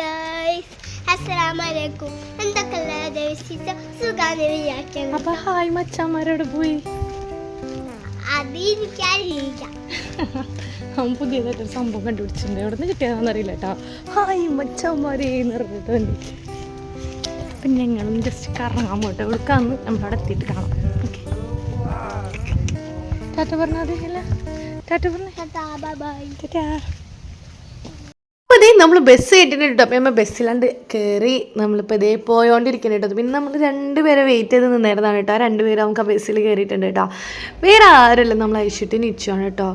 Guys അസ്സലാമലൈക്കും എന്തൊക്കെയുള്ള വിശേഷം സുഖാന്ന് വിചാരിക്കുന്നു അപ്പൊ ഹായ് മച്ചാമാരോട് പോയി. അത് എനിക്കറിയില്ല അവൻ പുതിയതായിട്ടൊരു സംഭവം കണ്ടുപിടിച്ചിട്ടുണ്ട്. എവിടെ നിന്ന് കിട്ടിയതാണെന്ന് അറിയില്ല കേട്ടോ. ഹായ് മച്ചാമാരേ എന്ന് പറഞ്ഞിട്ട് വേണ്ടി അപ്പം ഞങ്ങളും ജസ്റ്റ് കറങ്ങാൻ പോട്ടെ. എവിടെക്കാന്ന് നമ്മളവിടെ എത്തിയിട്ട് കാണാം. ഓക്കെ ടാറ്റ പറഞ്ഞാൽ മതി അല്ല? ടാറ്റ പറഞ്ഞേ. ടാറ്റാ നമ്മൾ ബസ് കയറ്റിട്ട് കേട്ടോ അപ്പം നമ്മൾ ബസ്സിലാണ്ട് കയറി നമ്മളിപ്പോൾ ഇതേ പോയോണ്ടിരിക്കണം കേട്ടോ. പിന്നെ നമ്മൾ രണ്ട് രണ്ടുപേരെ വെയിറ്റ് ചെയ്ത് നിന്നായിരുന്നാണ് കേട്ടോ. ആ രണ്ടുപേരും നമുക്ക് ആ ബസ്സിൽ കയറിയിട്ടുണ്ട് കേട്ടോ. വേറെ ആരല്ല നമ്മൾ ഐഷുട്ടിന് ഇച്ചുവാണ് കേട്ടോ.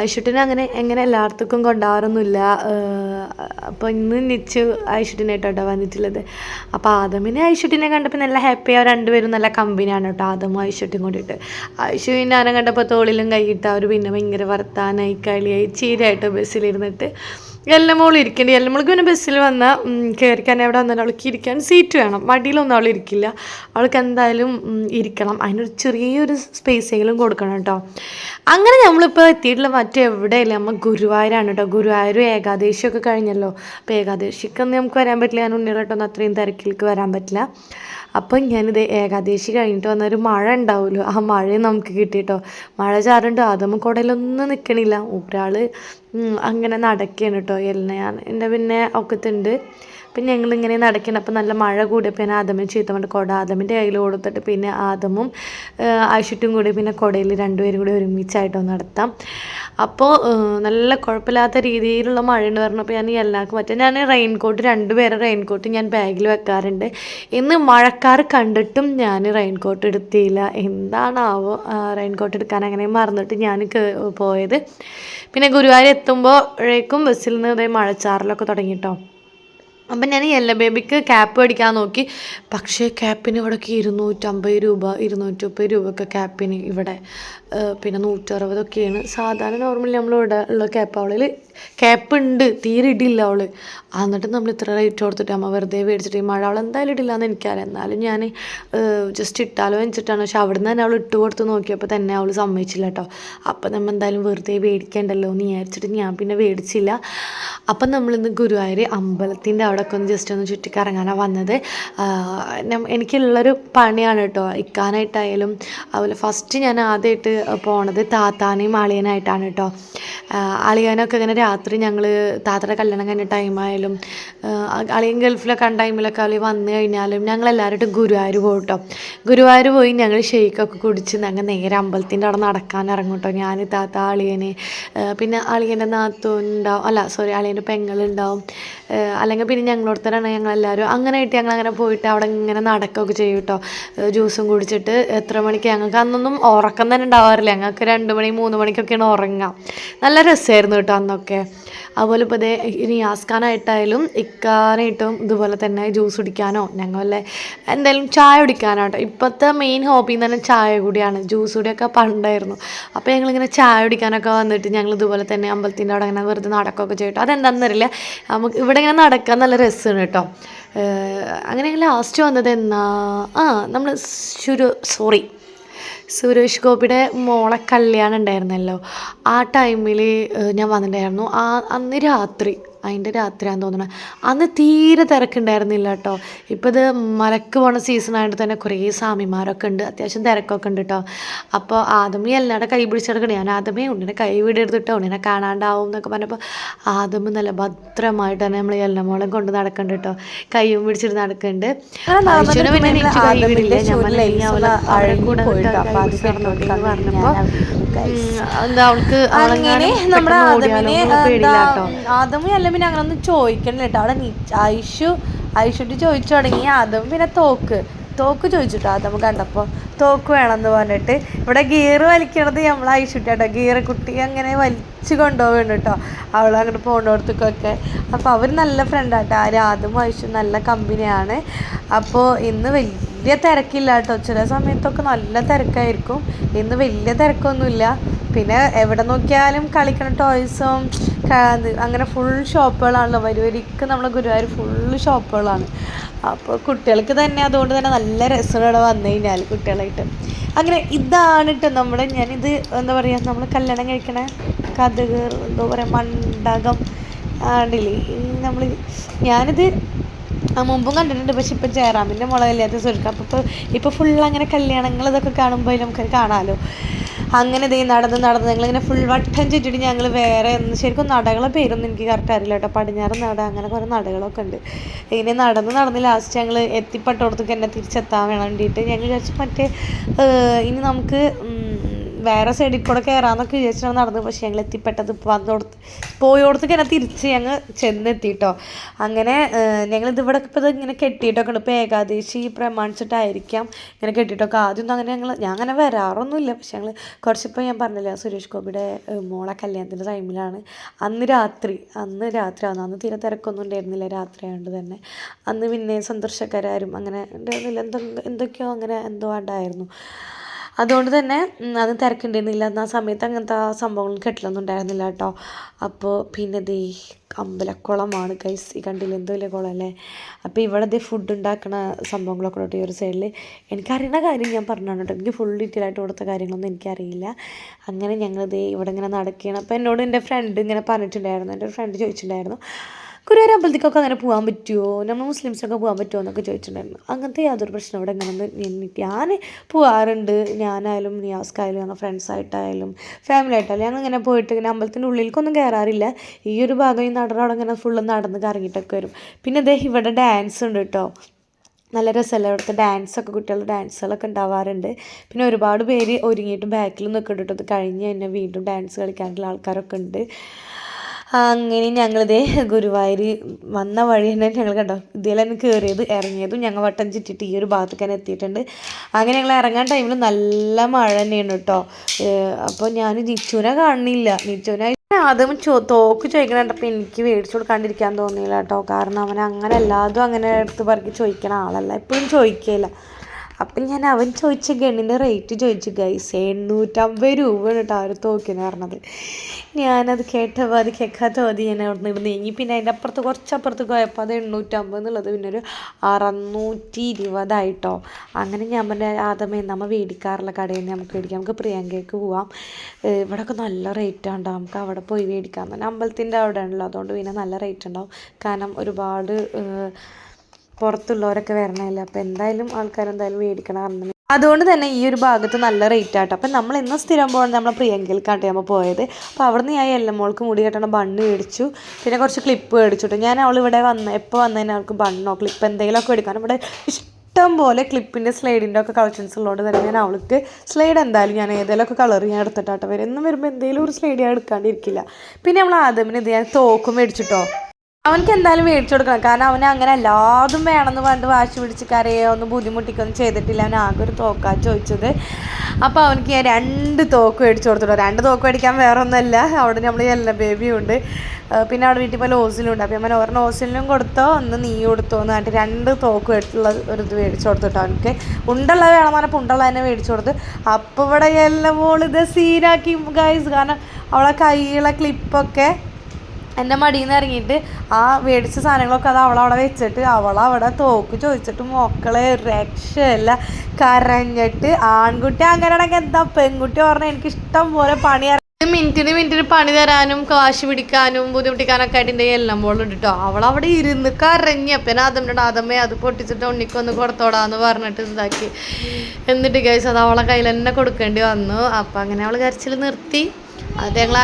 ഐഷുട്ടിനെ അങ്ങനെ എങ്ങനെ എല്ലായിടത്തേക്കും കൊണ്ടാവാറൊന്നുമില്ല അപ്പോൾ ഇന്ന് നിച്ചു ഐഷുട്ടിനെ കേട്ടോ വന്നിട്ടുള്ളത്. അപ്പോൾ ആദമിനെ ഐഷുട്ടിനെ കണ്ടപ്പോൾ നല്ല ഹാപ്പിയാണ് രണ്ടുപേരും നല്ല കമ്പനിയാണ് കേട്ടോ. ആദമും ഐഷുട്ടിയും കൂടിയിട്ട്. ഐഷുവിനെ അവനെ കണ്ടപ്പോൾ തോളിലും കൈയിട്ട് അവർ പിന്നെ ഭയങ്കര വർത്താനായി കളിയായി ചീരായിട്ട് ബസ്സിലിരുന്നിട്ട് എല്ലമോൾ ഇരിക്കേണ്ടി. എല്ലമോൾക്ക് പിന്നെ ബസ്സിൽ വന്ന കയറിക്കാൻ എവിടെ വന്നാലും അവൾക്ക് ഇരിക്കാൻ സീറ്റ് വേണം. മടിയിലൊന്നും അവൾ ഇരിക്കില്ല. അവൾക്ക് എന്തായാലും ഇരിക്കണം. അതിനൊരു ചെറിയൊരു സ്പേസെങ്കിലും കൊടുക്കണം കേട്ടോ. അങ്ങനെ നമ്മളിപ്പോൾ എത്തിയിട്ടുള്ള മറ്റെവിടെയില്ല? നമ്മൾ ഗുരുവായൂരാണ് കേട്ടോ. ഗുരുവായൂർ ഏകാദശിയൊക്കെ കഴിഞ്ഞല്ലോ. അപ്പോൾ ഏകാദശിക്കൊന്നും നമുക്ക് വരാൻ പറ്റില്ല. ഞാൻ ഉണ്ണിറട്ടൊന്നും അത്രയും തിരക്കിലേക്ക് വരാൻ പറ്റില്ല. അപ്പം ഞാനിത് ഏകാദശി കഴിഞ്ഞിട്ട് വന്നൊരു മഴ ഉണ്ടാവുമല്ലോ. ആ മഴയും നമുക്ക് കിട്ടിയിട്ടോ. മഴ ചാറുണ്ട് അതും കുടയിലൊന്നും നിൽക്കണില്ല ഒരാൾ അങ്ങനെ നടക്കുകയാണ് കേട്ടോ എല്ലാം എന്റെ പിന്നെ ഒക്കത്തുണ്ട്. അപ്പം ഞങ്ങളിങ്ങനെ നടക്കണം അപ്പം നല്ല മഴ കൂടിയപ്പോൾ ഞാൻ ആദമിന് ചീത്ത കൊണ്ട് കുട ആദമിന്റെ കയ്യിൽ കൊടുത്തിട്ട് പിന്നെ ആദമും ആശുട്ടും കൂടി പിന്നെ കുടയിൽ രണ്ടുപേരും കൂടി ഒരുമിച്ചായിട്ടോ നടത്താം. അപ്പോൾ നല്ല കുഴപ്പമില്ലാത്ത രീതിയിലുള്ള മഴ ഉണ്ട് പറഞ്ഞപ്പോൾ ഞാൻ എല്ലാവർക്കും പറ്റും ഞാൻ റെയിൻ കോട്ട് രണ്ടുപേരെ റെയിൻ കോട്ട് ഞാൻ ബാഗിൽ വെക്കാറുണ്ട്. ഇന്ന് മഴക്കാർ കണ്ടിട്ടും ഞാൻ റെയിൻ കോട്ട് എടുത്തില്ല. എന്താണാവോ റെയിൻ കോട്ട് എടുക്കാൻ അങ്ങനെ മറന്നിട്ട് ഞാൻ പോയത്. പിന്നെ ഗുരുവായൂർ എത്തുമ്പോഴേക്കും ബസ്സിൽ നിന്ന് ഇതേ മഴച്ചാറിലൊക്കെ തുടങ്ങിട്ടോ. അപ്പം ഞാൻ യെല്ലോ ബേബിക്ക് ക്യാപ്പ് മേടിക്കാൻ നോക്കി. പക്ഷേ ക്യാപ്പിന് ഇവിടേക്ക് ഇരുന്നൂറ്റമ്പത് രൂപ ഇരുന്നൂറ്റി മുപ്പത് രൂപയൊക്കെ ക്യാപ്പിന് ഇവിടെ. പിന്നെ നൂറ്ററുപതൊക്കെയാണ്. സാധാരണ നോർമലി നമ്മളിവിടെ ഉള്ള ക്യാപ്പ് അവളിൽ ക്യാപ്പ് ഉണ്ട് തീരെ ഇടില്ല അവൾ എന്നിട്ട് നമ്മൾ ഇത്ര റേറ്റ് കൊടുത്തിട്ട് അമ്മ വെറുതെ മേടിച്ചിട്ട് ഈ മഴ അവൾ എന്തായാലും ഇടില്ല എന്ന് എനിക്കറിയാം. എന്നാലും ഞാൻ ജസ്റ്റ് ഇട്ടാലോ വെച്ചിട്ടാണ്. പക്ഷെ അവിടെ നിന്ന് തന്നെ അവൾ ഇട്ട് കൊടുത്ത് നോക്കിയപ്പോൾ തന്നെ അവൾ സമ്മതിച്ചില്ല കേട്ടോ. അപ്പം നമ്മൾ എന്തായാലും വെറുതെ മേടിക്കേണ്ടല്ലോ എന്ന് വിചാരിച്ചിട്ട് ഞാൻ പിന്നെ മേടിച്ചില്ല. അപ്പം നമ്മളിന്ന് ഗുരുവായൂർ അമ്പലത്തിന്റെ അവിടെ ഒക്കെ ഒന്ന് ജസ്റ്റ് ഒന്ന് ചുറ്റിക്കറങ്ങാനാണ് വന്നത്. എനിക്കുള്ളൊരു പണിയാണ് കേട്ടോ ഇക്കാനായിട്ടായാലും അതുപോലെ ഫസ്റ്റ് ഞാൻ ആദ്യമായിട്ട് പോണത് താത്താനെയും അളിയനായിട്ടാണ് കേട്ടോ അളിയനൊക്കെ ഇങ്ങനെ രാത്രി ഞങ്ങൾ താത്തയുടെ കല്യാണം കഴിഞ്ഞ ടൈമായാലും അളിയൻ ഗൾഫിലൊക്കെ ആ ടൈമിലൊക്കെ അളി വന്നു കഴിഞ്ഞാലും ഞങ്ങൾ ഞങ്ങളെല്ലാവരും ഗുരുവായൂർ പോകും കേട്ടോ ഗുരുവായൂർ പോയി ഞങ്ങൾ ഷെയ്ക്കൊക്കെ കുടിച്ച് ഞങ്ങൾ നേരെ അമ്പലത്തിന്റെ അവിടെ നടക്കാൻ ഇറങ്ങും കേട്ടോ ഞാൻ താത്ത അളിയന് പിന്നെ അളിയന്റെ നാത്തുണ്ടാവും അല്ല സോറി അളിയന്റെ പെങ്ങളുണ്ടാവും അല്ലെങ്കിൽ പിന്നെ ഞങ്ങളോട് തന്നെയാണ് ഞങ്ങളെല്ലാവരും. അങ്ങനെ ആയിട്ട് ഞങ്ങൾ അങ്ങനെ പോയിട്ട് അവിടെ ഇങ്ങനെ നടക്കുകയൊക്കെ ചെയ്യും കേട്ടോ. ജ്യൂസും കുടിച്ചിട്ട് എത്ര മണിക്ക് ഞങ്ങൾക്ക് അന്നൊന്നും ഉറക്കം തന്നെ ഉണ്ടാവാറില്ല. ഞങ്ങൾക്ക് രണ്ട് മണി മൂന്ന് മണിക്കൊക്കെയാണ് ഉറങ്ങാം. നല്ല രസമായിരുന്നു കേട്ടോ അന്നൊക്കെ. അതുപോലെ ഇപ്പോൾ ഇതേ ഇനി ആസ്കാനായിട്ടായാലും ഇക്കാനായിട്ടും ഇതുപോലെ തന്നെ ജ്യൂസ് കുടിക്കാനോ ഞങ്ങളെ എന്തായാലും ചായ കുടിക്കാനോ കേട്ടോ. ഇപ്പോഴത്തെ മെയിൻ ഹോബി എന്ന് പറഞ്ഞാൽ ചായ കൂടിയാണ്. ജ്യൂസ് കൂടിയൊക്കെ പണ്ടായിരുന്നു. അപ്പോൾ ഞങ്ങളിങ്ങനെ ചായ കുടിക്കാനൊക്കെ വന്നിട്ട് ഞങ്ങൾ ഇതുപോലെ തന്നെ അമ്പലത്തിന്റെ അവിടെ അങ്ങനെ വെറുതെ നടക്കുകയൊക്കെ ചെയ്യട്ടോ അതെന്താണെന്ന് അറിയില്ല. നമുക്ക് ഇവിടെ ഇങ്ങനെ നടക്കാൻ നല്ല രസമാണ് കേട്ടോ. അങ്ങനെ ലാസ്റ്റ് വന്നത് എന്നാ ആ നമ്മൾ ശുരു സോറി സുരേഷ് ഗോപിയുടെ മോളെ കല്യാണം ഉണ്ടായിരുന്നല്ലോ. ആ ടൈമിൽ ഞാൻ വന്നിട്ടുണ്ടായിരുന്നു. ആ അന്ന് രാത്രി അതിന്റെ രാത്രിയാന്ന് തോന്നുന്നത് അന്ന് തീരെ തിരക്കുണ്ടായിരുന്നില്ല കേട്ടോ ഇപ്പോൾ ഇത് മലക്ക് പോണ സീസൺ ആയതുകൊണ്ട് തന്നെ കുറേ സ്വാമിമാരൊക്കെ ഉണ്ട്. അത്യാവശ്യം തിരക്കൊക്കെ ഉണ്ട് കേട്ടോ അപ്പോൾ ആദമി എല്ലാവരുടെ കൈ പിടിച്ചെടുക്കണം. ഞാൻ ആദമേ ഉണ്ണിനെ കൈ വിടെടുത്തിട്ടോ ഉണ്ണിനെ കാണാണ്ടാവും എന്നൊക്കെ പറഞ്ഞപ്പോൾ ആദമ നല്ല ഭദ്രമായിട്ട് തന്നെ നമ്മൾ എല്ലമോളം കൊണ്ട് നടക്കുന്നുണ്ട് കേട്ടോ കൈയും പിടിച്ചിട്ട് നടക്കുന്നുണ്ട് ഐശ്വര്യ പിന്നെ എനിക്ക് കൈ വിടില്ല. ഞാൻ പറഞ്ഞപ്പോൾ എന്താ അവൾക്ക് അങ്ങനെ നമ്മുടെ ആദമിനെ ആദമി കേട്ടോ അല്ല പിന്നെ അങ്ങനെ ഒന്നും ചോദിക്കണില്ല കേട്ടോ അവിടെ ഐഷു ഐഷുട്ടി ചോദിച്ചു തുടങ്ങി. ആദം പിന്നെ തോക്ക്. തോക്ക് ചോദിച്ചിട്ടോ? ആദം കണ്ടപ്പോൾ തോക്ക് വേണമെന്ന് പറഞ്ഞിട്ട്. ഇവിടെ ഗിയർ വലിക്കണത് നമ്മൾ ഐഷുട്ടി കേട്ടോ ഗിയർ കുട്ടി അങ്ങനെ വലിച്ചു കൊണ്ടുപോകണം കേട്ടോ അവൾ അങ്ങോട്ട് പോകേണ്ടടത്തേക്കൊക്കെ അപ്പോൾ അവർ നല്ല ഫ്രണ്ടാട്ടോ ആരും ആദ്യം ഐഷു നല്ല കമ്പനിയാണ് അപ്പോൾ ഇന്ന് വലിയ തിരക്കില്ല കേട്ടോ. ചില സമയത്തൊക്കെ നല്ല തിരക്കായിരിക്കും. ഇന്ന് വലിയ തിരക്കൊന്നുമില്ല. പിന്നെ എവിടെ നോക്കിയാലും കളിക്കണ ടോയ്സും അങ്ങനെ ഫുൾ ഷോപ്പുകളാണല്ലോ വരുവരിക്ക് നമ്മളെ ഗുരുവായൂർ ഫുള്ള് ഷോപ്പുകളാണ് അപ്പോൾ കുട്ടികൾക്ക് തന്നെ അതുകൊണ്ട് തന്നെ നല്ല രസമാണ് ഇവിടെ വന്നു കഴിഞ്ഞാൽ കുട്ടികളായിട്ട്. അങ്ങനെ ഇതാണ് കേട്ടോ നമ്മുടെ ഞാനിത് എന്താ പറയുക നമ്മൾ കല്യാണം കഴിക്കണ കഥകൾ എന്താ പറയുക മണ്ഡകം ആണ്ടില്ലേ നമ്മൾ ഞാനിത് മുമ്പും കണ്ടിട്ടുണ്ട് പക്ഷെ ഇപ്പം ജയറാമിന്റെ മുളകല്ലാത്ത സുരക്ക അപ്പോൾ ഇപ്പോൾ ഇപ്പോൾ ഫുൾ അങ്ങനെ കല്യാണങ്ങൾ ഇതൊക്കെ കാണുമ്പോൾ നമുക്കത് കാണാമല്ലോ അങ്ങനെ ഇതേ നടന്ന് നടന്ന് ഞങ്ങളിങ്ങനെ ഫുൾ വട്ടം ചുറ്റിട്ട് ഞങ്ങൾ വേറെ ശരിക്കും നടകളെ പേരൊന്നും എനിക്ക് കറക്റ്റ് അറിയില്ല കേട്ടോ. പടിഞ്ഞാറ് നട അങ്ങനെ കുറേ നടകളൊക്കെ ഉണ്ട്. ഇങ്ങനെ നടന്ന് നടന്ന് ലാസ്റ്റ് ഞങ്ങൾ എത്തിപ്പെട്ടോടത്തേക്ക് എന്നെ തിരിച്ചെത്താൻ വേണ്ടിയിട്ട് ഞങ്ങൾ വിചാരിച്ചു മറ്റേ ഇനി നമുക്ക് വേറെ സൈഡിൽ കൂടെ കയറാമെന്നൊക്കെ വിചാരിച്ചാണ് നടന്നത്. പക്ഷേ ഞങ്ങൾ എത്തിപ്പെട്ടത് വന്നോടത്ത് പോയോടത്ത് ഇങ്ങനെ തിരിച്ച് ഞങ്ങൾ ചെന്നെത്തിട്ടോ. അങ്ങനെ ഞങ്ങൾ ഇതിവിടെ ഇപ്പോൾ ഇത് ഇങ്ങനെ കെട്ടിയിട്ടൊക്കെ ഉണ്ട് ഇപ്പോൾ ഏകാദേശി പ്രമാണിച്ചിട്ടായിരിക്കാം ഇങ്ങനെ കെട്ടിയിട്ടൊക്കെ. ആദ്യമൊന്നും അങ്ങനെ ഞങ്ങൾ ഞാൻ അങ്ങനെ വരാറൊന്നുമില്ല. പക്ഷെ ഞങ്ങൾ കുറച്ചിപ്പോൾ ഞാൻ പറഞ്ഞില്ല സുരേഷ് ഗോപിയുടെ മോളെ കല്യാണത്തിന്റെ ടൈമിലാണ് അന്ന് രാത്രി അന്ന് രാത്രി ആവുന്നു അന്ന് തീരെ തിരക്കൊന്നും ഉണ്ടായിരുന്നില്ല രാത്രി ആയതുകൊണ്ട് തന്നെ. അന്ന് പിന്നെ സന്ദർശകരാരും അങ്ങനെ ഉണ്ടായിരുന്നില്ല. എന്തൊ എന്തൊക്കെയോ അങ്ങനെ എന്തോ ഉണ്ടായിരുന്നു. അതുകൊണ്ട് തന്നെ അത് തിരക്കുണ്ടായിരുന്നില്ല. എന്നാൽ സമയത്ത് അങ്ങനത്തെ ആ സംഭവങ്ങൾ കെട്ടിലൊന്നും ഉണ്ടായിരുന്നില്ല കേട്ടോ. അപ്പോൾ പിന്നെ ദേ അമ്പലക്കുളമാണ് ഗൈസ് ഈ കണ്ടില്ല? എന്തോ വലിയ കുളം അല്ലേ? അപ്പോൾ ഇവിടെ ദേ ഫുഡ് ഉണ്ടാക്കുന്ന സംഭവങ്ങളൊക്കെ കേട്ടോ ഈ ഒരു സൈഡിൽ എനിക്കറിയുന്ന കാര്യം ഞാൻ പറഞ്ഞാണ് കേട്ടോ. എനിക്ക് ഫുൾ ഡീറ്റെയിൽ ആയിട്ട് കൊടുത്ത കാര്യങ്ങളൊന്നും എനിക്കറിയില്ല. അങ്ങനെ ഞങ്ങൾ ദേ ഇവിടെ ഇങ്ങനെ നടക്കുകയാണ് അപ്പോൾ എന്നോട് എന്റെ ഫ്രണ്ട് ഇങ്ങനെ പറഞ്ഞിട്ടുണ്ടായിരുന്നു. എന്റെ ഒരു ഫ്രണ്ട് ചോദിച്ചിട്ടുണ്ടായിരുന്നു. ഗുരുവായൂർ അമ്പലത്തിക്കൊക്കെ അങ്ങനെ പോകാൻ പറ്റുമോ നമ്മൾ മുസ്ലിംസിനൊക്കെ പോകാൻ പറ്റുമോ എന്നൊക്കെ ചോദിച്ചിട്ടുണ്ടായിരുന്നു. അങ്ങനത്തെ യാതൊരു പ്രശ്നം ഇവിടെ ഇങ്ങനെ ഞാൻ പോകാറുണ്ട് ഞാനായാലും നിയാസ്ക്കായാലും ഞങ്ങൾ ഫ്രണ്ട്സായിട്ടായാലും ഫാമിലി ആയിട്ടായാലും ഞങ്ങൾ ഇങ്ങനെ പോയിട്ട് ഇങ്ങനെ അമ്പലത്തിന്റെ ഉള്ളിലേക്കൊന്നും കയറാറില്ല ഈ ഒരു ഭാഗം ഈ നടയുടെ അവിടെ ഇങ്ങനെ ഫുള്ള് നടന്ന് കറങ്ങിയിട്ടൊക്കെ വരും. പിന്നെ ദേ ഇവിടെ ഡാൻസ് ഉണ്ട് കേട്ടോ നല്ല രസമല്ല? ഡാൻസ് ഡാൻസൊക്കെ കുട്ടികളുടെ ഡാൻസുകളൊക്കെ ഉണ്ടാവാറുണ്ട്. പിന്നെ ഒരുപാട് പേര് ഒരുങ്ങിയിട്ട് ബാക്കിൽ നിൽക്കുന്നുണ്ട് ഇത് കഴിഞ്ഞ് തന്നെ വീണ്ടും ഡാൻസ് കളിക്കാനുള്ള ആൾക്കാരൊക്കെ ഉണ്ട്. അങ്ങനെ ഞങ്ങളിതേ ഗുരുവായൂർ വന്ന വഴി തന്നെ ഞങ്ങൾ കണ്ടോ ഇതിലെ കയറിയത് ഇറങ്ങിയതും ഞങ്ങൾ വട്ടം ചുറ്റിട്ട് ഈ ഒരു ഭാഗത്തേക്ക് തന്നെ എത്തിയിട്ടുണ്ട്. അങ്ങനെ ഞങ്ങൾ ഇറങ്ങാൻ ടൈമിൽ നല്ല മഴ തന്നെയാണ് കേട്ടോ അപ്പോൾ ഞാൻ നിച്ചുവിനെ കാണുന്നില്ല. നിച്ചുവിനെ ആദ്യം ചോ തോക്ക് ചോദിക്കണ അപ്പം എനിക്ക് മേടിച്ചു കൊടുക്കാണ്ടിരിക്കാൻ തോന്നിയില്ല കേട്ടോ കാരണം അവൻ അങ്ങനെ എല്ലാതും അങ്ങനെ എടുത്ത് പറക്കി ചോദിക്കണ ആളല്ല. എപ്പോഴും ചോദിക്കില്ല അപ്പം ഞാൻ അവൻ ചോദിച്ച ഗണ്ണിന്റെ റേറ്റ് ചോദിച്ചു ഗൈസ് എണ്ണൂറ്റമ്പത് രൂപയാണ് കേട്ടോ അവർ തോക്കിയെന്ന് പറഞ്ഞത്. ഞാനത് കേട്ടപ്പോൾ അത് കേൾക്കാത്ത മതി ഞാൻ അവിടെ നിന്ന് നീങ്ങി. പിന്നെ അതിന്റെ അപ്പുറത്ത് കുറച്ചപ്പുറത്ത് പോയപ്പോൾ അത് എണ്ണൂറ്റമ്പത് എന്നുള്ളത് പിന്നെ ഒരു അറുന്നൂറ്റി ഇരുപതായിട്ടോ അങ്ങനെ ഞാൻ പറഞ്ഞ ആദ്യമേ നമ്മൾ മേടിക്കാറുള്ള കടയിൽ നിന്ന് നമുക്ക് മേടിക്കാം. നമുക്ക് പ്രിയങ്കയ്ക്ക് പോവാം. ഇവിടെയൊക്കെ നല്ല റേറ്റ് ഉണ്ടാവും നമുക്ക് അവിടെ പോയി മേടിക്കാം. അമ്പലത്തിന്റെ അവിടെ ആണല്ലോ അതുകൊണ്ട് പിന്നെ നല്ല റേറ്റ് ഉണ്ടാവും. കാരണം ഒരുപാട് പുറത്തുള്ളവരൊക്കെ വരണമല്ലോ അപ്പോൾ എന്തായാലും ആൾക്കാർ എന്തായാലും മേടിക്കണം പറഞ്ഞു അതുകൊണ്ട് തന്നെ ഈ ഒരു ഭാഗത്ത് നല്ല റേറ്റ് ആട്ടോ. അപ്പം നമ്മൾ ഇന്ന് സ്ഥിരം പോകുന്നത് നമ്മളെ പ്രിയങ്കയിൽക്കാട്ടെ നമ്മൾ പോയത്. അപ്പോൾ അവിടുന്ന് ഞാൻ എല്ലാം മോൾക്ക് മുടി കെട്ടണ ബണ്ണ് മേടിച്ചു. പിന്നെ കുറച്ച് ക്ലിപ്പ് മേടിച്ചു കേട്ടോ ഞാൻ അവൾ ഇവിടെ വന്ന് എപ്പോൾ വന്നതിന് അവൾക്ക് ബണ്ണോ ക്ലിപ്പ് എന്തെങ്കിലുമൊക്കെ എടുക്കാൻ. ഇവിടെ ഇഷ്ടം പോലെ ക്ലിപ്പിന്റെ സ്ലൈഡിന്റെ ഒക്കെ കളക്ഷൻസ് ഉള്ളതുകൊണ്ട് തന്നെ ഞാൻ അവൾക്ക് സ്ലൈഡ് എന്തായാലും ഞാൻ ഏതെങ്കിലുമൊക്കെ കളർ ഞാൻ എടുത്തിട്ടാട്ടോ വരും. എന്നും വരുമ്പോൾ എന്തെങ്കിലും ഒരു സ്ലൈഡ് ഞാൻ എടുക്കാണ്ടിരിക്കില്ല. പിന്നെ നമ്മൾ ആദ്യമിന് ഇത് ഞാൻ തോക്കും മേടിച്ചിട്ടോ. അവനക്ക് എന്തായാലും മേടിച്ചു കൊടുക്കണം. കാരണം അവനെ അങ്ങനെ എല്ലാതും വേണമെന്ന് പറഞ്ഞിട്ട് വാശി പിടിച്ച് കരയോ ഒന്നും ബുദ്ധിമുട്ടിക്കൊന്നും ചെയ്തിട്ടില്ല. അവൻ ആകെ ഒരു തോക്കാ ചോദിച്ചത്. അപ്പോൾ അവനക്ക് ഞാൻ രണ്ട് തോക്ക് മേടിച്ചു കൊടുത്തിട്ടു രണ്ട് തോക്ക് മേടിക്കാൻ വേറെ ഒന്നുമല്ല അവിടെ നമ്മൾ എല്ലാ ബേബിയും ഉണ്ട്. പിന്നെ അവിടെ വീട്ടിൽ പോലെ ഓസിലും അപ്പോൾ ഞാൻ ഒരെണ്ണം ഓസിലിനും കൊടുത്തോ? ഒന്ന് നീ കൊടുത്തോ? എന്ന് പറഞ്ഞിട്ട് രണ്ട് തോക്ക് മേടിച്ചുള്ള ഒരു ഇത് മേടിച്ചു കൊടുത്തിട്ടോ അവനക്ക്. ഉണ്ടുള്ള വേണം പറഞ്ഞപ്പോൾ ഉണ്ടുള്ള തന്നെ മേടിച്ചു കൊടുത്ത്. അപ്പോൾ ഇവിടെ എല്ലാം മോൾ ഇത് സീനാക്കി ഗൈസ് കാരണം അവളെ കൈയുള്ള ക്ലിപ്പൊക്കെ എന്റെ മടിയിൽ നിന്ന് ഇറങ്ങിയിട്ട് ആ മേടിച്ച സാധനങ്ങളൊക്കെ അത് അവളവിടെ വെച്ചിട്ട് അവളവിടെ തോക്ക് ചോദിച്ചിട്ട് മക്കളെ രക്ഷയല്ല. കരഞ്ഞിട്ട് ആൺകുട്ടി അങ്ങനെയാണെങ്കിൽ എന്താ പെൺകുട്ടി പറഞ്ഞാൽ എനിക്ക് ഇഷ്ടം പോലെ പണി മിനിറ്റിന് മിനിറ്റിന് പണി തരാനും കാശ് പിടിക്കാനും ബുദ്ധിമുട്ടിക്കാനൊക്കെ ആയിട്ട് എന്റെ എല്ലാം ഉണ്ട് കേട്ടോ അവൾ അവിടെ ഇരുന്ന് കരഞ്ഞ്. അപ്പം അതമ്മയുടെ ആദമ്മേ അത് പൊട്ടിച്ചിട്ട് ഉണ്ണിക്കൊന്ന് കൊടുത്തോടാന്ന് പറഞ്ഞിട്ട് ഇതാക്കി. എന്നിട്ട് അത് അവളെ കയ്യിൽ തന്നെ കൊടുക്കേണ്ടി വന്നു. അപ്പം അങ്ങനെ അവൾ കരച്ചിൽ നിർത്തി. അത് ഞങ്ങൾ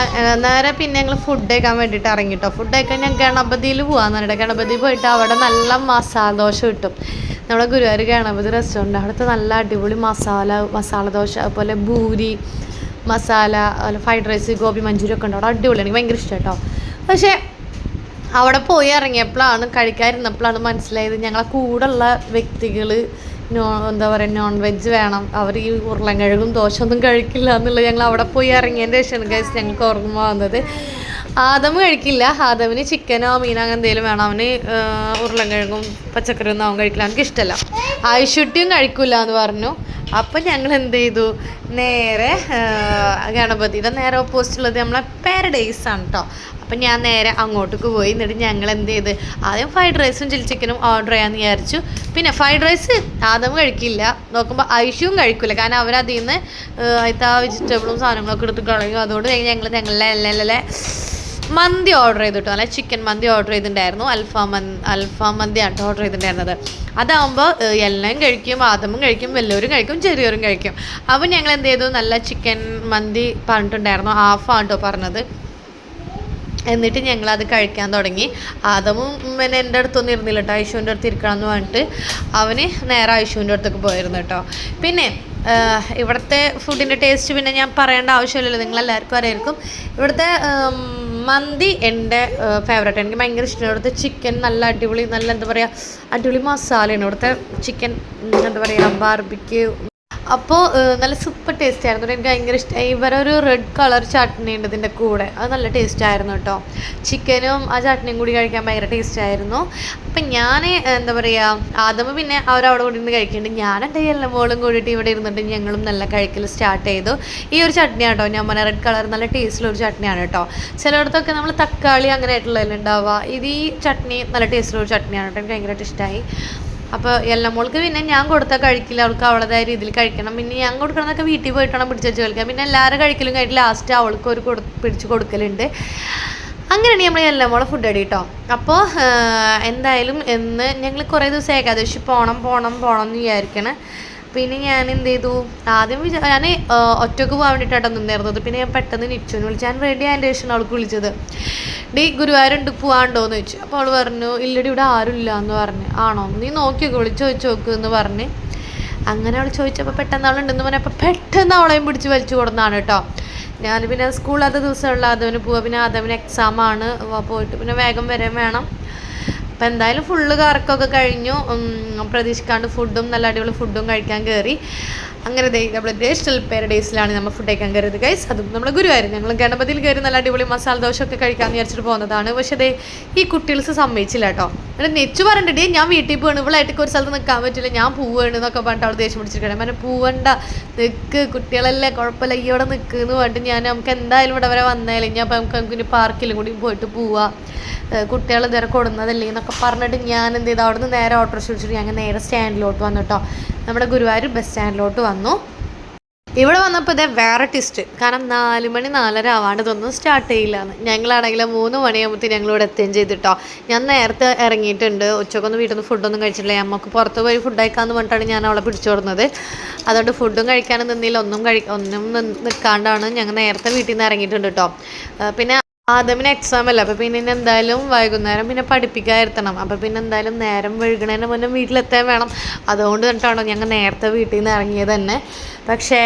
നേരെ പിന്നെ ഞങ്ങൾ ഫുഡ് കഴിക്കാൻ വേണ്ടിയിട്ട് ഇറങ്ങി കേട്ടോ ഫുഡ് കഴിക്കാൻ ഞാൻ ഗണപതിയിൽ പോകാൻ പറഞ്ഞിട്ട് ഗണപതി പോയിട്ട് അവിടെ നല്ല മസാല ദോശ കിട്ടും. നമ്മുടെ ഗുരുവായൂർ ഗണപതി റെസ്റ്റോറന്റ് അവിടുത്തെ നല്ല അടിപൊളി മസാല മസാല ദോശ അതുപോലെ ഭൂരി മസാല അതുപോലെ ഫ്രൈഡ് റൈസ് ഗോബി മഞ്ചൂരി ഒക്കെ ഉണ്ട്. അവിടെ അടിപൊളിയാണ്. എനിക്ക് ഭയങ്കര ഇഷ്ടം കേട്ടോ പക്ഷേ അവിടെ പോയി ഇറങ്ങിയപ്പോഴാണ് കഴിക്കാതിരുന്നപ്പോഴാണ് മനസ്സിലായത് ഞങ്ങളെ കൂടെയുള്ള വ്യക്തികൾ നോ എന്താ പറയുക നോൺ വെജ് വേണം. അവർ ഈ ഉരുളൻകിഴങ്ങും ദോശ ഒന്നും കഴിക്കില്ല എന്നുള്ളത് ഞങ്ങൾ അവിടെ പോയി ഇറങ്ങിയതിന്റെ ശേഷമാണ് ഗൈസ് ഞങ്ങൾക്ക് ഓർമ്മ വന്നത്. ആദം കഴിക്കില്ല. ആദമിന് ചിക്കനോ മീനോ അങ്ങനെ എന്തെങ്കിലും വേണം. അവന് ഉരുളൻകിഴങ്ങും പച്ചക്കറിയൊന്നും അവൻ കഴിക്കില്ല. അവനക്ക് ഇഷ്ടമല്ല ആയുഷുട്ടിയും കഴിക്കില്ല എന്ന് പറഞ്ഞു. അപ്പം ഞങ്ങൾ എന്ത് ചെയ്തു നേരെ ഗണപതി ഗണപതിയുടെ നേരെ ഓപ്പോസിറ്റുള്ളത് നമ്മളെ പാരഡൈസ് ആണ് കേട്ടോ അപ്പം ഞാൻ നേരെ അങ്ങോട്ടേക്ക് പോയി. എന്നിട്ട് ഞങ്ങൾ എന്ത് ചെയ്ത് ആദ്യം ഫ്രൈഡ് റൈസും ചില്ലി ചിക്കനും ഓർഡർ ചെയ്യാമെന്ന് വിചാരിച്ചു. പിന്നെ ഫ്രൈഡ് റൈസ് ആദ്യം കഴിക്കില്ല. നോക്കുമ്പോൾ ഐഷുവും കഴിക്കില്ല കാരണം അവരതിൽ നിന്ന് അതിൽ ആ വെജിറ്റബിളും സാധനങ്ങളൊക്കെ എടുത്ത് കളയും. അതുകൊണ്ട് ഞങ്ങൾ ഞങ്ങളെ എല്ലാം മന്തി ഓർഡർ ചെയ്തിട്ടു. നല്ല ചിക്കൻ മന്തി ഓർഡർ ചെയ്തിട്ടുണ്ടായിരുന്നു. അൽഫാം മന്തി അൽഫാം മന്തിയാണ് ഓർഡർ ചെയ്തിട്ടുണ്ടായിരുന്നത് അതാകുമ്പോൾ എല്ലാം കഴിക്കും ആദമും കഴിക്കും വലിയവരും കഴിക്കും ചെറിയവരും കഴിക്കും. അപ്പോൾ ഞങ്ങൾ എന്ത് ചെയ്തു? നല്ല ചിക്കൻ മന്തി പറഞ്ഞിട്ടുണ്ടായിരുന്നു. ഹാഫാണ് കേട്ടോ പറഞ്ഞത്. എന്നിട്ട് ഞങ്ങൾ അത് കഴിക്കാൻ തുടങ്ങി. ആദമും പിന്നെ എന്റെ അടുത്തൊന്നും ഇരുന്നില്ല കേട്ടോ ഐശുവിന്റെ അടുത്ത് ഇരിക്കണം എന്ന് പറഞ്ഞിട്ട് അവന് നേരെ ഐശുവിന്റെ അടുത്തേക്ക് പോയിരുന്നു കേട്ടോ പിന്നെ ഇവിടുത്തെ ഫുഡിന്റെ ടേസ്റ്റ് പിന്നെ ഞാൻ പറയേണ്ട ആവശ്യമില്ലല്ലോ. നിങ്ങളെല്ലാവർക്കും അറിയായിരിക്കും. ഇവിടുത്തെ മന്തി എന്റെ ഫേവറേറ്റ് എനിക്ക് ഭയങ്കര ഇഷ്ടമാണ് ഇവിടുത്തെ ചിക്കൻ നല്ല അടിപൊളി നല്ല എന്താ പറയുക അടിപൊളി മസാലയാണ് ഇവിടുത്തെ ചിക്കൻ എന്താ പറയുക ബാർബിക്ക് അപ്പോൾ നല്ല സൂപ്പർ ടേസ്റ്റ് ആയിരുന്നു. എനിക്ക് ഭയങ്കര ഇഷ്ടമായി ഇവരെ ഒരു റെഡ് കളർ ചട്നി ഉണ്ട് ഇതിന്റെ കൂടെ. അത് നല്ല ടേസ്റ്റ് ആയിരുന്നു കേട്ടോ. ചിക്കനും ആ ചട്നിയും കൂടി കഴിക്കാൻ ഭയങ്കര ടേസ്റ്റ് ആയിരുന്നു. അപ്പം ഞാൻ എന്താ പറയുക ആദ്യമേ പിന്നെ അവരവിടെ കൂടി ഇരുന്ന് കഴിക്കുന്നുണ്ട്. ഞാൻ എന്റെ എല്ലാ മോളും കൂടിയിട്ട് ഇവിടെ ഇരുന്നിട്ട് ഞങ്ങളും നല്ല കഴിക്കൽ സ്റ്റാർട്ട് ചെയ്തു. ഈ ഒരു ചട്നി ആട്ടോ ഞാൻ പറഞ്ഞ റെഡ് കളർ നല്ല ടേസ്റ്റുള്ള ഒരു ചട്നിയാണ് കേട്ടോ. ചിലയിടത്തൊക്കെ നമ്മൾ തക്കാളി അങ്ങനെ ആയിട്ടുള്ളതിലുണ്ടാവുക ഇത് ഈ ചട്നി നല്ല ടേസ്റ്റുള്ള ഒരു ചട്നിയാണ് കേട്ടോ. എനിക്ക് ഭയങ്കരമായിട്ട് ഇഷ്ടമായി അപ്പോൾ എല്ലാം മോൾക്ക് പിന്നെ ഞാൻ കൊടുത്താൽ കഴിക്കില്ല. അവൾക്ക് അവളുടേതായ രീതിയിൽ കഴിക്കണം. പിന്നെ ഞാൻ കൊടുക്കണമെന്നൊക്കെ വീട്ടിൽ പോയിട്ടാണ് പിടിച്ചു വെച്ച് കളിക്കാം പിന്നെ എല്ലാവരും കഴിക്കലും കഴിഞ്ഞിട്ട് ലാസ്റ്റ് അവൾക്ക് ഒരു കൊടു പിടിച്ച് കൊടുക്കലുണ്ട്. അങ്ങനെയാണ് നമ്മൾ എല്ലാം മോളെ ഫുഡ് അടി കേട്ടോ അപ്പോൾ എന്തായാലും എന്ന് ഞങ്ങൾ കുറേ ദിവസം ഏകാദശി പോകണം പോകണം പോകണം എന്ന് വിചാരിക്കണേ. പിന്നെ ഞാൻ എന്ത് ചെയ്തു ആദ്യം വിചാ ഞാൻ ഒറ്റയ്ക്ക് പോകാൻ വേണ്ടിയിട്ടാണ് നിന്നിരുന്നത്. പിന്നെ ഞാൻ പെട്ടെന്ന് നിച്ചുവിനെ വിളിച്ചു ഞാൻ റെഡി ആയതിന്റെ ശേഷം അവൾക്ക് വിളിച്ചത്. ഡീ ഗുരുവായൂരുണ്ട് പോകാണ്ടോന്ന് ചോദിച്ചു. അപ്പോൾ അവൾ പറഞ്ഞു ഇല്ലടി ഇവിടെ ആരുമില്ല എന്ന് പറഞ്ഞു. ആണോ? നീ നോക്കിയൊക്കെ വിളിച്ചു ചോദിച്ചു നോക്ക് എന്ന് പറഞ്ഞ്. അങ്ങനെ അവൾ ചോദിച്ചപ്പോൾ പെട്ടെന്ന് അവളുണ്ടെന്ന് പറഞ്ഞപ്പോൾ പെട്ടെന്ന് അവളെയും പിടിച്ച് വലിച്ചു കൊടുന്നതാണ് കേട്ടോ ഞാൻ പിന്നെ സ്കൂളിലാത്ത ദിവസമുള്ള ആദവന് പോവുക പിന്നെ ആദവന് എക്സാം ആണ്. പോയിട്ട് പിന്നെ വേഗം വരാൻ വേണം. അപ്പം എന്തായാലും ഫുള്ള് കറക്കമൊക്കെ കഴിഞ്ഞു പ്രതീക്ഷിക്കാണ്ട് ഫുഡും നല്ല അടിപൊളി ഫുഡും കഴിക്കാൻ കയറി അങ്ങനെ ദേ നമ്മൾ നാഷണൽ പാരഡൈസിലാണ് നമ്മൾ ഫുഡ് കഴിക്കാൻ കയറിയത്. ഗൈസ് അതും നമ്മൾ ഗുരുവായൂർ ഞങ്ങൾ ഗണപതിയിൽ കയറി നല്ല അടിപൊളി മസാല ദോശ ഒക്കെ കഴിക്കാമെന്ന് വിചാരിച്ചിട്ട് പോകുന്നതാണ് പക്ഷേ ദേ ഈ കുട്ടികൾക്ക് സമ്മതിച്ചില്ല കേട്ടോ എന്നിട്ട് നെച്ചു പറഞ്ഞിട്ട് ഞാൻ വീട്ടിൽ പോകണം ഇവളായിട്ട് ഒരു സ്ഥലത്ത് നിൽക്കാൻ പറ്റില്ല ഞാൻ പോവുകയാണ് എന്നൊക്കെ പറഞ്ഞിട്ട് അവൾ ദേഷ്യം പിടിച്ചിരിക്കണം ഞാൻ പോവണ്ട. നിൽക്ക് കുട്ടികളല്ലേ കുഴപ്പമില്ല. ഈ അവിടെ നിൽക്ക് എന്ന് പറഞ്ഞിട്ട് ഞാൻ നമുക്ക് എന്തായാലും ഇവിടെ വരെ വന്നാലും. ഞാൻ അപ്പം നമുക്ക് നമുക്ക് പാർക്കിലും കൂടി പോയിട്ട് പോവാം. കുട്ടികൾ ഇതുവരെ കൊടുന്നതല്ലേ എന്നൊക്കെ പറഞ്ഞിട്ട് ഞാൻ എന്ത് ചെയ്തു? അവിടെ നിന്ന് നേരെ ഓട്ടോ വിളിച്ചിട്ട് ഞങ്ങൾ നേരെ സ്റ്റാൻഡിലോട്ട് വന്നു കേട്ടോ നമ്മുടെ ഗുരുവായൂർ ബസ് സ്റ്റാൻഡിലോട്ട് വന്നു. ഇവിടെ വന്നപ്പോൾ ഇതേ വേറെ ട്വിസ്റ്റ് കാരണം നാല് മണി നാലര ആവാണ്ട് ഇതൊന്നും സ്റ്റാർട്ട് ചെയ്യില്ല. എന്ന് ഞങ്ങളാണെങ്കിൽ മൂന്ന് മണിയാകുമ്പോഴത്തേക്ക് ഞങ്ങളിവിടെ എത്തുകയും ചെയ്തിട്ടോ. ഞാൻ നേരത്തെ ഇറങ്ങിയിട്ടുണ്ട്. ഉച്ചക്കൊന്നും വീട്ടിൽ നിന്ന് ഫുഡൊന്നും കഴിച്ചിട്ടില്ല. നമുക്ക് പുറത്ത് പോയി ഫുഡ് കഴിക്കാമെന്ന് പറഞ്ഞിട്ടാണ് ഞാൻ അവളെ പിടിച്ചു അതുകൊണ്ട് ഫുഡും കഴിക്കാനും നിന്നില്ല. ഒന്നും കഴി ഒന്നും നിൽക്കാണ്ടാണ് ഞങ്ങൾ നേരത്തെ വീട്ടിൽ നിന്ന് ഇറങ്ങിയിട്ടുണ്ട് കേട്ടോ പിന്നെ ആദ്യമിന് എക്സാം അല്ല? അപ്പോൾ പിന്നെ എന്തായാലും വൈകുന്നേരം പിന്നെ പഠിപ്പിക്കാൻ ഇരുത്തണം അപ്പോൾ പിന്നെ എന്തായാലും നേരം വൈകുന്നതിന് മുന്നേ വീട്ടിലെത്താൻ വേണം. അതുകൊണ്ട് കണ്ടിട്ടാണോ ഞങ്ങൾ നേരത്തെ വീട്ടിൽ നിന്ന് ഇറങ്ങിയത് തന്നെ. പക്ഷേ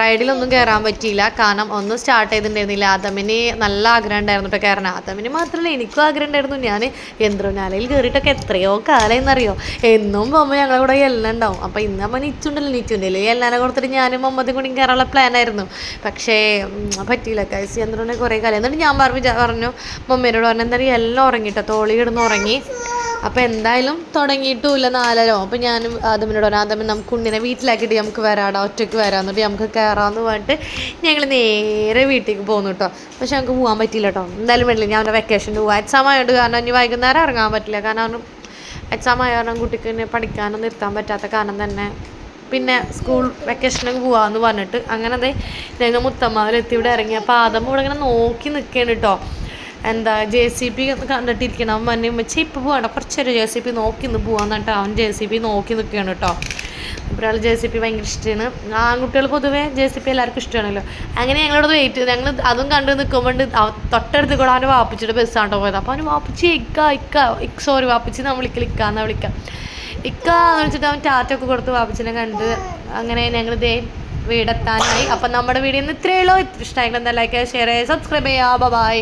റൈഡിലൊന്നും കയറാൻ പറ്റിയില്ല. കാരണം ഒന്നും സ്റ്റാർട്ട് ചെയ്തിട്ടുണ്ടായിരുന്നില്ല. ആദമിന് നല്ല ആഗ്രഹം ഉണ്ടായിരുന്നു കേട്ടോ കയറണം ആദമിന് മാത്രമല്ല എനിക്കും ആഗ്രഹം ഉണ്ടായിരുന്നു. ഞാൻ യന്ത്രനാലയിൽ കയറിയിട്ടൊക്കെ എത്രയോ കാലം എന്നറിയോ എന്നും പോകുമ്പോൾ ഞങ്ങളെ കൂടെ എല്ലാം ഉണ്ടാവും. അപ്പോൾ ഇന്ന് അമ്മ നിച്ചുണ്ടല്ലോ. നിച്ചുണ്ടല്ലോ എല്ലാനെ കൊടുത്തിട്ട് ഞാനും മമ്മതും കൂടി കയറാനുള്ള പ്ലാനായിരുന്നു പക്ഷേ പറ്റിയില്ല. കൈസ് യന്ത്രനെ കുറേ കാലം. എന്നിട്ട് ഞാൻ പറഞ്ഞു പറഞ്ഞു മമ്മീനോട് പറഞ്ഞു എന്താ പറയുക എല്ലാം ഉറങ്ങിട്ടോ തോളി കിടന്ന് ഉറങ്ങി. അപ്പോൾ എന്തായാലും തുടങ്ങിയിട്ടുമില്ല നാലരോ. അപ്പോൾ ഞാൻ ആദമിനോട് പറഞ്ഞു ആദമി നമുക്ക് ഉണ്ണിനെ വീട്ടിലാക്കിയിട്ട് നമുക്ക് വരാടാ ഒറ്റയ്ക്ക് വരാം. എന്നിട്ട് നമുക്ക് കയറാമെന്ന് പറഞ്ഞിട്ട് ഞങ്ങൾ നേരെ വീട്ടിലേക്ക് പോകുന്നു കേട്ടോ പക്ഷെ നമുക്ക് പോകാൻ പറ്റിയില്ല കേട്ടോ എന്തായാലും വേണ്ടില്ല ഞാൻ വെക്കേഷന് പോകാം എക്സാം ആയതുകൊണ്ട് കാരണം ഇനി വൈകുന്നേരം ഇറങ്ങാൻ പറ്റില്ല. കാരണം എക്സാം ആയ കാരണം കുട്ടിക്ക് തന്നെ പഠിക്കാനൊന്നും നിർത്താൻ പറ്റാത്ത കാരണം തന്നെ പിന്നെ സ്കൂൾ വെക്കേഷനൊക്കെ പോവാന്ന് പറഞ്ഞിട്ട് അങ്ങനെ അതെ ഞങ്ങൾ മുത്തമ്മാവിലെത്തി ഇവിടെ ഇറങ്ങി. അപ്പോൾ ആദം ഇവിടെ ഇങ്ങനെ നോക്കി നിൽക്കുകയാണ് കേട്ടോ എന്താ ജെ സി പി കണ്ടിട്ടിരിക്കണം. അവൻ പറഞ്ഞു വെച്ചാൽ ഇപ്പോൾ പോകണ്ട കുറച്ചൊരു ജെ സി പി നോക്കി നിന്ന് പോവാന്ന് പറഞ്ഞിട്ട് അവൻ ജെ സി പി നോക്കി നിൽക്കുകയാണ് കേട്ടോ ഒരാൾ ജെ സി പി ഭയങ്കര ഇഷ്ടമാണ് ആൺകുട്ടികൾ പൊതുവേ ജെ സി പി എല്ലാവർക്കും ഇഷ്ടമാണല്ലോ അങ്ങനെ ഞങ്ങളോട് വെയിറ്റ് ഞങ്ങൾ അതും കണ്ട് നിൽക്കുമ്പോൾ തൊട്ടടുത്ത് കൂടെ അവന്റെ വാപ്പിച്ചിയുടെ ബസ്സാണ് പോയത്. അപ്പോൾ അവന് വാപ്പിച്ചി ഇക്ക ഇക്ക സോറി വാപ്പിച്ചി നമ്മൾ വിളിക്കൽ വിളിക്കാം. ഇക്ക എന്ന് വെച്ചിട്ട് അവൻ ടാറ്റൊക്കെ കൊടുത്ത് വാപ്പച്ചനെ കണ്ട് അങ്ങനെ ഞങ്ങൾ ദേ വീടെത്താനായി. അപ്പം നമ്മുടെ വീഡിയോ ഇത്രയേ ഉള്ളൂ. ഇഷ്ടമായെങ്കിൽ എന്താ ലൈക്ക് ഷെയർ ചെയ്യുക സബ്സ്ക്രൈബ് ചെയ്യുക ബൈ